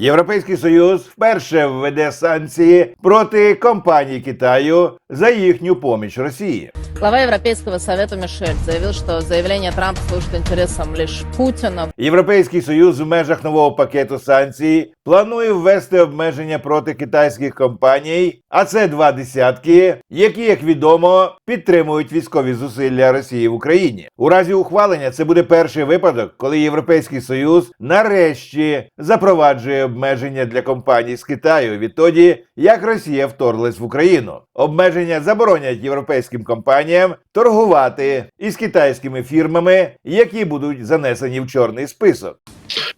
Європейський Союз вперше введе санкції проти компаній Китаю за їхню поміч Росії. Глава Европейского совета Мишель заявил, что заявление Трампа служит интересам лишь Путина. Європейський союз в межах нового пакету санкцій планує ввести обмеження проти китайських компаній, а це два десятки, які, як відомо, підтримують військові зусилля Росії в Україні. У разі ухвалення це буде перший випадок, коли Європейський Союз нарешті запроваджує обмеження для компаній з Китаю відтоді, як Росія вторглась в Україну. Обмеження заборонять європейським компаніям торгувати із китайськими фірмами, які будуть занесені в чорний список.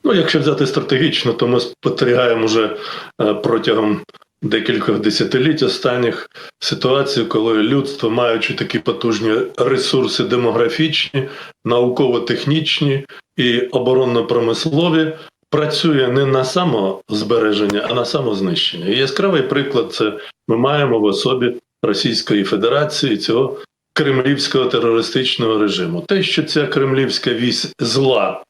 Ну, якщо взяти стратегічно, то ми спостерігаємо вже е, протягом декількох десятиліть останніх ситуацію, коли людство, маючи такі потужні ресурси демографічні, науково-технічні і оборонно-промислові, працює не на самозбереження, а на самознищення. І яскравий приклад це ми маємо в особі Російської Федерації цього кремлівського терористичного режиму. Те, що ця кремлівська вісь зла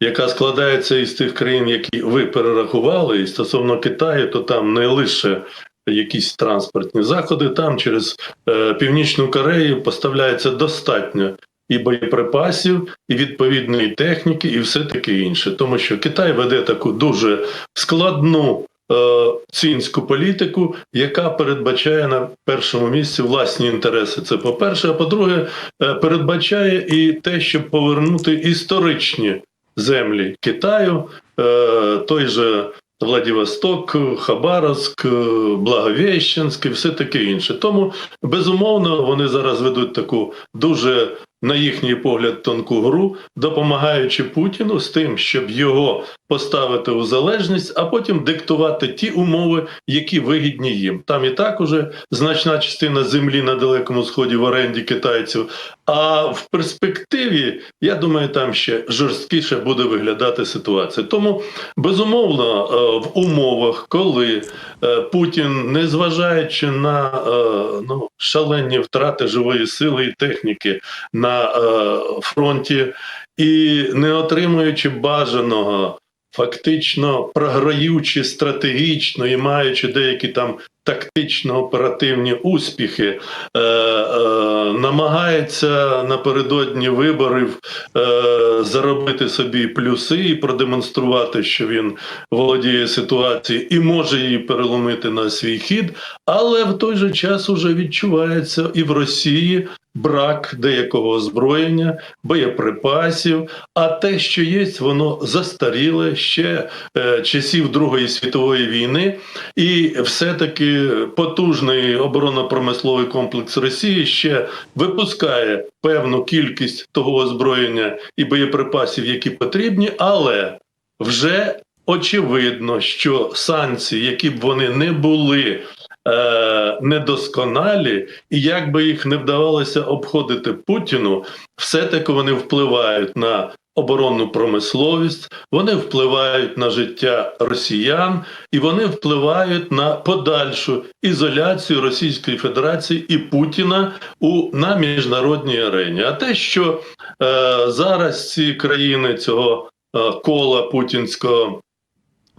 яка складається із тих країн, які ви перерахували, і стосовно Китаю, то там не лише якісь транспортні заходи, там через е, Північну Корею поставляється достатньо і боєприпасів, і відповідної техніки, і все таке інше. Тому що Китай веде таку дуже складну. Е, Цінську політику, яка передбачає на першому місці власні інтереси. Це по-перше, а по-друге, е, передбачає і те, щоб повернути історичні землі Китаю, е, той же Владивосток, Хабаровськ, Благовіщенськ і все таке інше. Тому безумовно вони зараз ведуть таку дуже. На їхній погляд, тонку гру, допомагаючи Путіну з тим, щоб його поставити у залежність, а потім диктувати ті умови, які вигідні їм. Там і так уже значна частина землі на далекому сході в оренді китайців. А в перспективі, я думаю, там ще жорсткіше буде виглядати ситуація. Тому безумовно, е, в умовах, коли е, Путін, незважаючи на е, ну, шалені втрати живої сили і техніки на фронті, і не отримуючи бажаного. Фактично програючи стратегічно і маючи деякі там тактично-оперативні успіхи, е, е, намагається напередодні виборів е, заробити собі плюси і продемонструвати, що він володіє ситуацією і може її переломити на свій хід, але в той же час уже відчувається і в Росії. Брак деякого озброєння, боєприпасів, а те, що є, воно застаріле ще е, часів Другої світової війни, і все-таки потужний оборонно-промисловий комплекс Росії ще випускає певну кількість того озброєння і боєприпасів, які потрібні, але вже очевидно, що санкції, які б вони не були. Е, Недосконалі, і як би їх не вдавалося обходити Путіну, все-таки вони впливають на оборонну промисловість, вони впливають на життя росіян, і вони впливають на подальшу ізоляцію Російської Федерації і Путіна у на міжнародній арені. А те, що е, зараз ці країни цього е, кола путінського.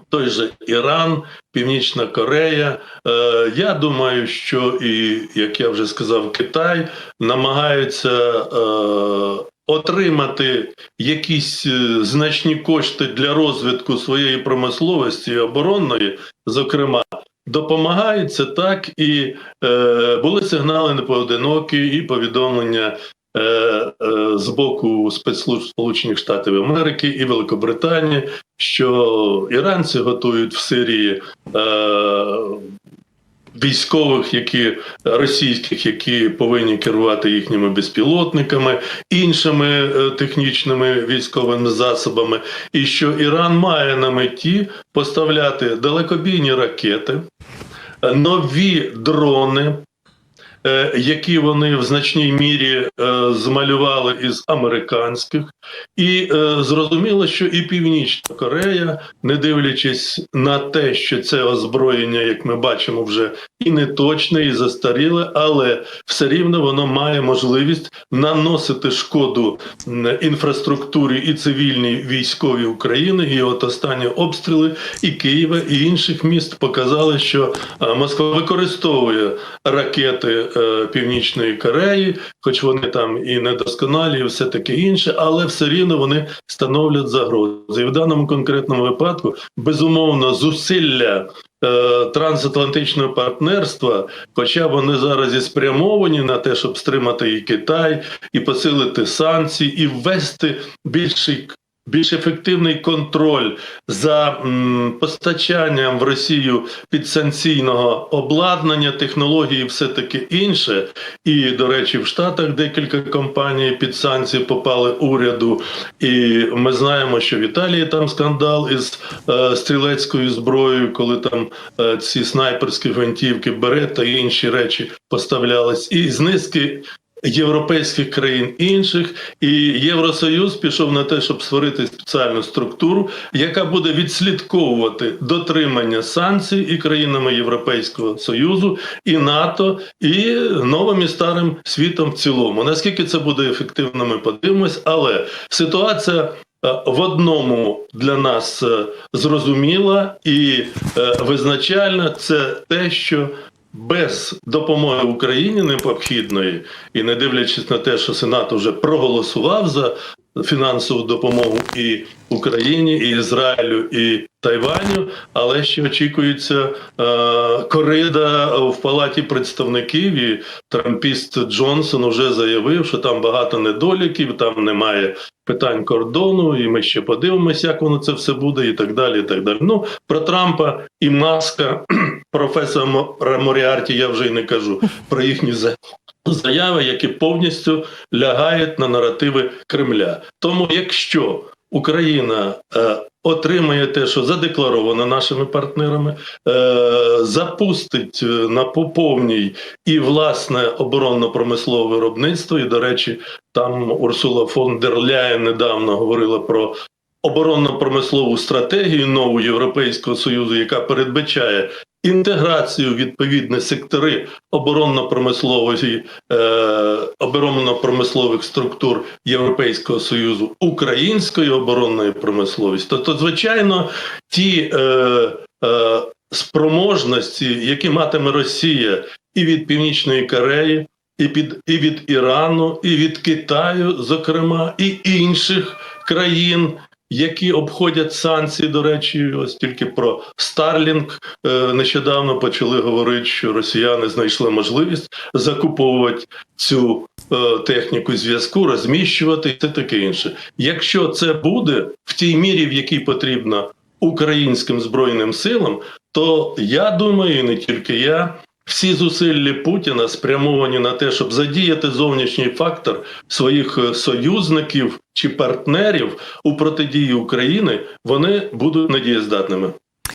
Той же Іран, Північна Корея. Е, я думаю, що і як я вже сказав, Китай намагаються е, отримати якісь е, значні кошти для розвитку своєї промисловості і оборонної, зокрема. Допомагають це так, і е, були сигнали непоодинокі, і повідомлення з боку спецслужб Сполучених Штатів Америки і Великобританії, що іранці готують в Сирії е, військових, які російських, які повинні керувати їхніми безпілотниками, іншими е, технічними військовими засобами, і що Іран має на меті поставляти далекобійні ракети, е, нові дрони. Е, які вони в значній мірі е, змалювали із американських, і е, зрозуміло, що і Північна Корея, не дивлячись на те, що це озброєння, як ми бачимо, вже і не точне, і застаріле, але все рівно воно має можливість наносити шкоду інфраструктурі і цивільній військовій України. І от останні обстріли і Києва, і інших міст показали, що Москва використовує ракети Північної Кореї, хоч вони там і недосконалі, і все таке інше, але все рівно вони становлять загрозу. І в даному конкретному випадку безумовно зусилля. е, Трансатлантичного партнерства, хоча вони зараз і спрямовані на те, щоб стримати і Китай, і посилити санкції, і ввести більший більш ефективний контроль за постачанням в Росію підсанкційного обладнання, технології, і все таке інше. І, до речі, в Штатах декілька компаній під санкції попали уряду. І ми знаємо, що в Італії там скандал із е, стрілецькою зброєю, коли там е, ці снайперські гвинтівки, берета і інші речі поставлялись. І з низки європейських країн інших, і Євросоюз пішов на те, щоб створити спеціальну структуру, яка буде відслідковувати дотримання санкцій і країнами Європейського союзу, і НАТО, і новим і старим світом в цілому. Наскільки це буде ефективно, ми подивимось, але ситуація. е, В одному для нас е, зрозуміла і е, визначальна це те, що без допомоги Україні необхідної, і не дивлячись на те, що Сенат вже проголосував за фінансову допомогу і Україні, і Ізраїлю, і Тайваню, але ще очікується е, корида в палаті представників. І трампіст Джонсон вже заявив, що там багато недоліків, там немає питань кордону, і ми ще подивимося, як воно це все буде, і так далі. І так далі. Ну про Трампа і Маска, професора Мо- Моріарті, я вже й не кажу про їхні заяви, які повністю лягають на наративи Кремля. Тому, якщо Україна е, отримає те, що задекларовано нашими партнерами, е, запустить е, на поповній і власне оборонно-промислове виробництво. І, до речі, там Урсула фон дер Ляєн недавно говорила про оборонно-промислову стратегію нову Європейського союзу, яка передбачає інтеграцію відповідні сектори оборонно-промислової е, оборонно-промислових структур Європейського союзу української оборонної промисловості, то, то звичайно ті е, е, спроможності, які матиме Росія і від Північної Кореї, і під і від Ірану, і від Китаю, зокрема, і інших країн. Які обходять санкції, до речі, ось тільки про Старлінг е, нещодавно почали говорити, що росіяни знайшли можливість закуповувати цю е, техніку зв'язку, розміщувати і все таке інше. Якщо це буде в тій мірі, в якій потрібно українським збройним силам, то я думаю, і не тільки я. Всі зусилля Путіна спрямовані на те, щоб задіяти зовнішній фактор своїх е, союзників чи партнерів у протидії України, вони будуть недієздатними.